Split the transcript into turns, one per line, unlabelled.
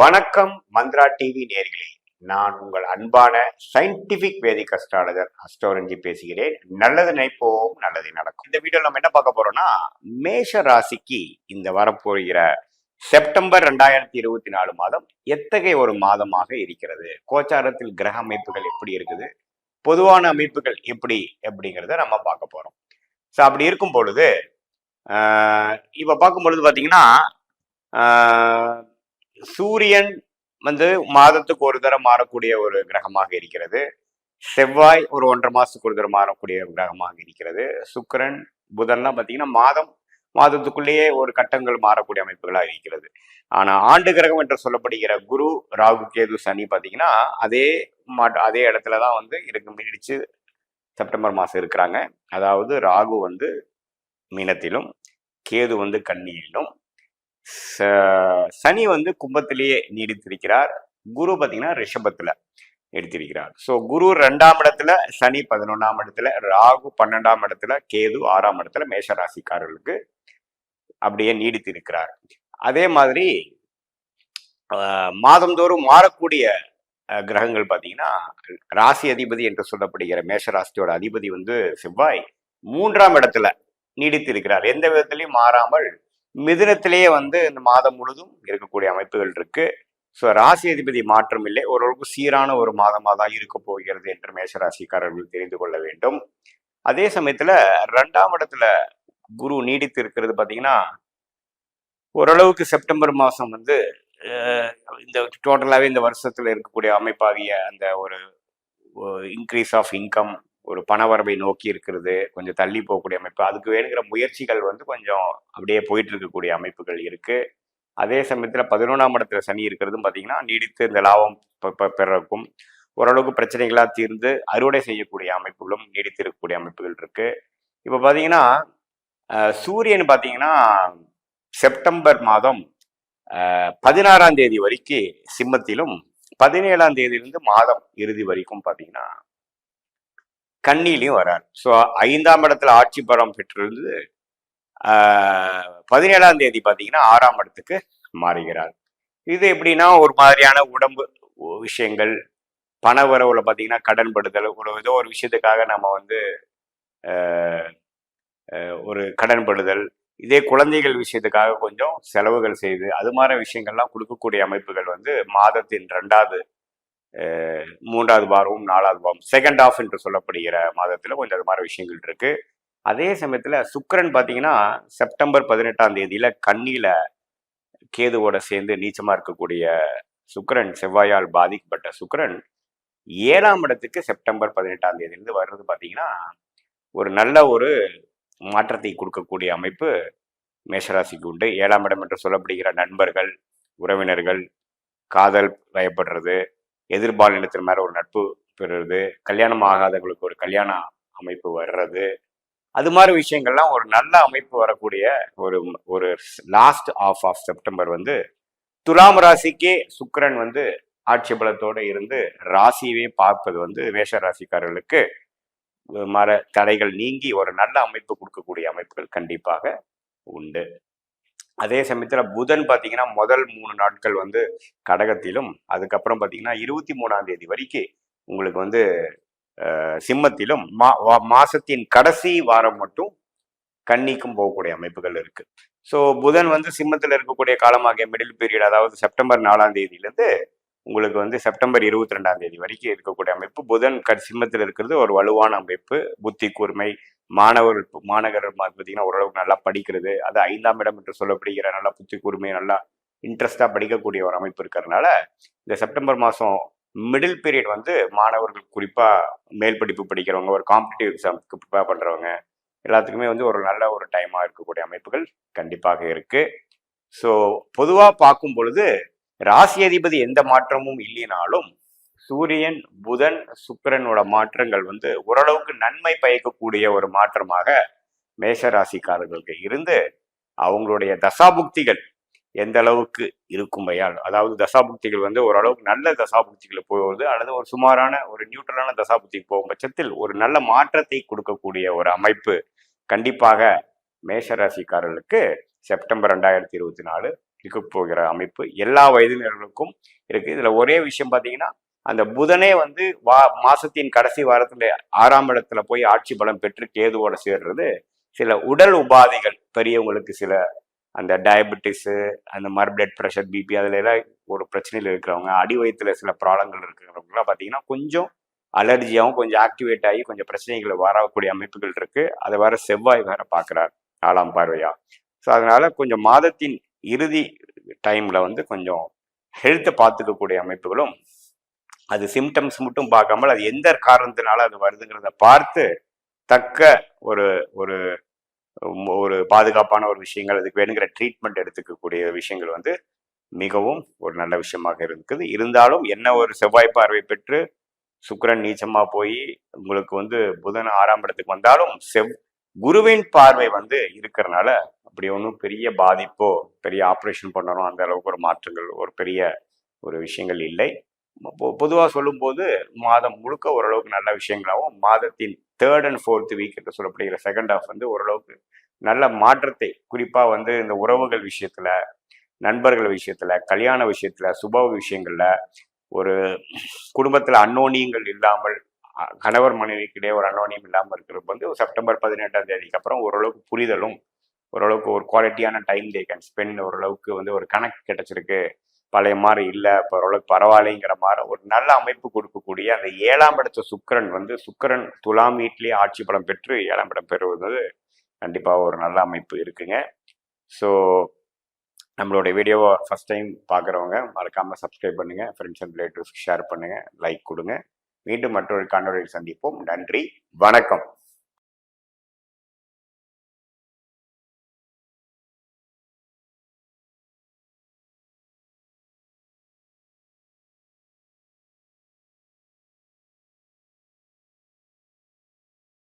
வணக்கம் மந்த்ரா டிவி நேர்களே. நான் உங்கள் அன்பான சயின்டிபிக் வேதிக் அஸ்ட்ராலஜர் அஸ்டோரஞ்சி பேசுகிறேன். நல்லது நினைப்போம் நல்லது நடக்கும். இந்த வீடியோ நம்ம என்ன பார்க்க போறோம்னா மேஷ ராசிக்கு இந்த வரப்போகிற செப்டம்பர் ரெண்டாயிரத்தி இருபத்தி நாலு மாதம் எத்தகைய ஒரு மாதமாக இருக்கிறது? கோச்சாரத்தில் கிரக அமைப்புகள் எப்படி இருக்குது? பொதுவான அமைப்புகள் எப்படி அப்படிங்கிறத நம்ம பார்க்க போறோம். ஸோ அப்படி இருக்கும் பொழுது இப்போ பார்க்கும் பொழுது பார்த்தீங்கன்னா சூரியன் வந்து மாதத்துக்கு ஒரு தடவை மாறக்கூடிய ஒரு கிரகமாக இருக்கிறது. செவ்வாய் ஒரு ஒன்றரை மாதத்துக்கு ஒரு தரம் மாறக்கூடிய ஒரு கிரகமாக இருக்கிறது. சுக்கிரன் புதன்லாம் பார்த்தீங்கன்னா மாதம் மாதத்துக்குள்ளேயே ஒரு கட்டங்கள் மாறக்கூடிய அமைப்புகளாக இருக்கிறது. ஆனால் ஆண்டு கிரகம் என்று சொல்லப்படுகிற குரு ராகு கேது சனி பார்த்தீங்கன்னா அதே மாட் அதே இடத்துல தான் வந்து இருக்கு. மீடிச்சு செப்டம்பர் மாதம் இருக்கிறாங்க. அதாவது ராகு வந்து மீனத்திலும் கேது வந்து கன்னியிலும் சனி வந்து கும்பத்திலேயே நீடித்திருக்கிறார். குரு பார்த்தீங்கன்னா ரிஷபத்துல எடுத்திருக்கிறார். ஸோ குரு ரெண்டாம் இடத்துல சனி பதினொன்றாம் இடத்துல ராகு பன்னெண்டாம் இடத்துல கேது ஆறாம் இடத்துல மேஷராசிக்காரர்களுக்கு அப்படியே நீடித்திருக்கிறார். அதே மாதிரி மாதந்தோறும் மாறக்கூடிய கிரகங்கள் பார்த்தீங்கன்னா ராசி அதிபதி என்று சொல்லப்படுகிற மேஷராசியோட அதிபதி வந்து செவ்வாய் மூன்றாம் இடத்துல நீடித்திருக்கிறார். எந்த விதத்திலையும் மாறாமல் மிதுனத்திலேயே வந்து இந்த மாதம் முழுதும் இருக்கக்கூடிய அமைப்புகள் இருக்கு. ஸோ ராசி அதிபதி மாற்றம் இல்லை. ஓரளவுக்கு சீரான ஒரு மாதமாக தான் இருக்க போகிறது என்று மேஷராசிக்காரர்கள் தெரிந்து கொள்ள வேண்டும். அதே சமயத்தில் ரெண்டாம் இடத்துல குரு நீடித்து இருக்கிறது பார்த்தீங்கன்னா ஓரளவுக்கு செப்டம்பர் மாதம் வந்து இந்த டோட்டலாகவே இந்த வருஷத்தில் இருக்கக்கூடிய அமைப்பாகிய அந்த ஒரு இன்க்ரீஸ் ஆஃப் இன்கம் ஒரு பணவரவை நோக்கி இருக்கிறது கொஞ்சம் தள்ளி போகக்கூடிய அமைப்பு. அதுக்கு வேணுங்கிற முயற்சிகள் வந்து கொஞ்சம் அப்படியே போயிட்டு இருக்கக்கூடிய அமைப்புகள் இருக்கு. அதே சமயத்தில் பதினொன்றாம் இடத்துல சனி இருக்கிறதும் பார்த்தீங்கன்னா நீடித்து இந்த லாபம் பெ- பெறக்கும். ஓரளவுக்கு பிரச்சனைகளாக தீர்ந்து அறுவடை செய்யக்கூடிய அமைப்புகளும் நீடித்து இருக்கக்கூடிய அமைப்புகள் இருக்கு. இப்போ பார்த்தீங்கன்னா சூரியன் பார்த்தீங்கன்னா செப்டம்பர் மாதம் பதினாறாம் தேதி வரைக்கும் சிம்மத்திலும் பதினேழாம் தேதியிலிருந்து மாதம் இறுதி வரைக்கும் பார்த்தீங்கன்னா கண்ணிலையும் வரார் ஸோ ஐந்தாம் இடத்துல ஆட்சி பலம் பெற்றிருந்து பதினேழாம் தேதி பார்த்தீங்கன்னா ஆறாம் இடத்துக்கு மாறுகிறார். இது எப்படின்னா ஒரு மாதிரியான உடம்பு விஷயங்கள் பண வரவுல பார்த்தீங்கன்னா கடன்படுதல் ஒரு ஏதோ ஒரு விஷயத்துக்காக நம்ம வந்து ஒரு கடன்படுதல் இதே குழந்தைகள் விஷயத்துக்காக கொஞ்சம் செலவுகள் செய்து அது மாதிரி விஷயங்கள்லாம் கொடுக்கக்கூடிய அமைப்புகள் வந்து மாதத்தின் ரெண்டாவது மூன்றாவது வாரமும் நாலாவது வாரம் செகண்ட் ஆஃப் என்று சொல்லப்படுகிற மாதத்தில் கொஞ்சம் அது மாதிரி விஷயங்கள் இருக்கு. அதே சமயத்தில் சுக்கிரன் பார்த்தீங்கன்னா செப்டம்பர் பதினெட்டாம் தேதியில் கண்ணியில் கேதுவோட சேர்ந்து நீச்சமாக இருக்கக்கூடிய சுக்கரன் செவ்வாயால் பாதிக்கப்பட்ட சுக்கிரன் ஏழாம் இடத்துக்கு செப்டம்பர் பதினெட்டாம் தேதியிலிருந்து வர்றது பார்த்தீங்கன்னா ஒரு நல்ல ஒரு மாற்றத்தை கொடுக்கக்கூடிய அமைப்பு மேஷராசிக்கு உண்டு. ஏழாம் இடம் என்று சொல்லப்படுகிற நண்பர்கள் உறவினர்கள் காதல் வயப்படுறது எதிர்பாலினத்தின் மேல ஒரு நட்பு பெறுறது கல்யாணம் ஆகாதவங்களுக்கு ஒரு கல்யாண அமைப்பு வர்றது. அது மாதிரி விஷயங்கள்லாம் ஒரு நல்ல அமைப்பு வரக்கூடிய ஒரு ஒரு லாஸ்ட் ஆஃப் ஆஃப் செப்டம்பர் வந்து துலாம் ராசிக்கே சுக்கரன் வந்து ஆட்சி பலத்தோடு இருந்து ராசியவே பார்ப்பது வந்து மேஷ ராசிக்காரர்களுக்கு மர தடைகள் நீங்கி ஒரு நல்ல அமைப்பு கொடுக்கக்கூடிய அமைப்புகள் கண்டிப்பாக உண்டு. அதே சமயத்தில் புதன் பார்த்தீங்கன்னா முதல் மூணு நாட்கள் வந்து கடகத்திலும் அதுக்கப்புறம் பார்த்தீங்கன்னா இருபத்தி மூணாம் தேதி வரைக்கும் உங்களுக்கு வந்து சிம்மத்திலும் மா வா- மாசத்தின் கடைசி வாரம் மட்டும் கன்னிக்கும் போகக்கூடிய அமைப்புகள் இருக்கு. ஸோ புதன் வந்து சிம்மத்தில் இருக்கக்கூடிய காலமாகிய மிடில் பீரியட் அதாவது செப்டம்பர் நாலாம் தேதியிலேருந்து உங்களுக்கு வந்து செப்டம்பர் இருபத்தி ரெண்டாம் தேதி வரைக்கும் இருக்கக்கூடிய அமைப்பு. புதன் க சிம்மத்தில் இருக்கிறது ஒரு வலுவான அமைப்பு. புத்தி கூர்மை மாணவர் மாணவர்கள் பார்த்தீங்கன்னா ஓரளவுக்கு நல்லா படிக்கிறது. அது ஐந்தாம் இடம் என்று சொல்லப்படுகிற நல்லா புத்தி கூர்மை நல்லா இன்ட்ரெஸ்டாக படிக்கக்கூடிய ஒரு அமைப்பு இருக்கிறதுனால இந்த செப்டம்பர் மாதம் மிடில் பீரியட் வந்து மாணவர்கள் குறிப்பாக மேல் படிப்பு படிக்கிறவங்க ஒரு காம்படிட்டிவ் எக்ஸாமுக்கு ப்ரிப்பேர் பண்ணுறவங்க எல்லாத்துக்குமே வந்து ஒரு நல்ல ஒரு டைமாக இருக்கக்கூடிய அமைப்புகள் கண்டிப்பாக இருக்குது ஸோ பொதுவாக பார்க்கும் பொழுது ராசி அதிபதி எந்த மாற்றமும் இல்லைனாலும் சூரியன் புதன் சுக்கிரனோட மாற்றங்கள் வந்து ஓரளவுக்கு நன்மை பயக்கக்கூடிய ஒரு மாற்றமாக மேஷ ராசிக்காரர்களுக்கு இருந்து அவங்களுடைய தசாபுக்திகள் எந்த அளவுக்கு இருக்கும்பையால் அதாவது தசாபுக்திகள் வந்து ஓரளவுக்கு நல்ல தசாபுக்திகள் போவது அல்லது ஒரு சுமாரான ஒரு நியூட்ரலான தசாபுக்திக்கு போகும் பட்சத்தில் ஒரு நல்ல மாற்றத்தை கொடுக்கக்கூடிய ஒரு அமைப்பு கண்டிப்பாக மேஷ ராசிக்காரர்களுக்கு செப்டம்பர் ரெண்டாயிரத்தி இருபத்தி நாலு இருக்க போகிற அமைப்பு எல்லா வயதினர்களுக்கும் இருக்கு. இதுல ஒரே விஷயம் பார்த்தீங்கன்னா அந்த புதனே வந்து வா மாசத்தின் கடைசி வாரத்துல ஆறாம் இடத்துல போய் ஆட்சி பலம் பெற்று கேதுவோட சேர்றது. சில உடல் உபாதைகள் பெரியவங்களுக்கு சில அந்த டயபெட்டிஸு அந்த மாதிரி பிளட் ப்ரெஷர் பிபி அதுல எல்லாம் ஒரு பிரச்சனையில் இருக்கிறவங்க அடி வயிற்றுல சில ப்ராப்ளங்கள் இருக்கிறவங்கலாம் பார்த்தீங்கன்னா கொஞ்சம் அலர்ஜியாகவும் கொஞ்சம் ஆக்டிவேட் ஆகி கொஞ்சம் பிரச்சனைகள் வரக்கூடிய அமைப்புகள் இருக்கு. அதை வேற செவ்வாய் வேற பார்க்குறார் நாலாம் பார்வையா. ஸோ அதனால கொஞ்சம் மாதத்தின் இறுதி டைம்ல வந்து கொஞ்சம் ஹெல்த்தை பார்த்துக்கக்கூடிய அமைப்புகளும் அது சிம்டம்ஸ் மட்டும் பார்க்காமல் அது எந்த காரணத்தினால அது வருதுங்கிறத பார்த்து தக்க ஒரு ஒரு ஒரு பாதுகாப்பான ஒரு விஷயங்கள் அதுக்கு வேணுங்கிற ட்ரீட்மெண்ட் எடுத்துக்கக்கூடிய விஷயங்கள் வந்து மிகவும் ஒரு நல்ல விஷயமாக இருக்குது. இருந்தாலும் என்ன ஒரு செவ்வாய் பார்வை பெற்று சுக்கரன் நீச்சமாக போய் உங்களுக்கு வந்து புதன் ஆறாம் இடத்துக்கு வந்தாலும் செவ் குருவின் பார்வை வந்து இருக்கிறனால அப்படி ஒன்றும் பெரிய பாதிப்போ பெரிய ஆப்ரேஷன் பண்ணணும் அந்த அளவுக்கு ஒரு மாற்றங்கள் ஒரு பெரிய ஒரு விஷயங்கள் இல்லை. பொதுவாக சொல்லும்போது மாதம் முழுக்க ஓரளவுக்கு நல்ல விஷயங்களாகவும் மாதத்தின் தேர்ட் அண்ட் ஃபோர்த் வீக் என்று சொல்லப்படுகிற செகண்ட் ஹாஃப் வந்து ஓரளவுக்கு நல்ல மாற்றத்தை குறிப்பாக வந்து இந்த உறவுகள் விஷயத்தில் நண்பர்கள் விஷயத்தில் கல்யாண விஷயத்தில் சுப விஷயங்களில் ஒரு குடும்பத்தில் அன்னோனியங்கள் இல்லாமல் கணவர் மனைவிக்கிடையே ஒரு அன்னோனியம் இல்லாமல் இருக்கிறது வந்து செப்டம்பர் பதினெட்டாம் தேதிக்கு அப்புறம் ஓரளவுக்கு புரிதலும் ஓரளவுக்கு ஒரு குவாலிட்டியான டைம் தே கேன் ஸ்பெண்ட் ஓரளவுக்கு வந்து ஒரு கனெக்ட் கிடைச்சிருக்கு. பழைய மாதிரி இல்லை இப்போ ஓரளவுக்கு பரவாயில்லைங்கிற மாதிரி ஒரு நல்ல அமைப்பு கொடுக்கக்கூடிய அந்த ஏழாம் இடத்த சுக்கிரன் வந்து சுக்கரன் துலாம் வீட்லேயே ஆட்சி பலம் பெற்று ஏழாம் இடம் பெறுவது கண்டிப்பாக ஒரு நல்ல அமைப்பு இருக்குங்க. ஸோ நம்மளுடைய வீடியோவை ஃபஸ்ட் டைம் பார்க்குறவங்க மறக்காமல் சப்ஸ்கிரைப் பண்ணுங்கள் ஃப்ரெண்ட்ஸ் அண்ட் ரிலேட்டிவ்ஸ்க்கு ஷேர் பண்ணுங்கள் லைக் கொடுங்க. மீண்டும் மற்றொரு காணொலியில் சந்திப்போம். நன்றி வணக்கம்.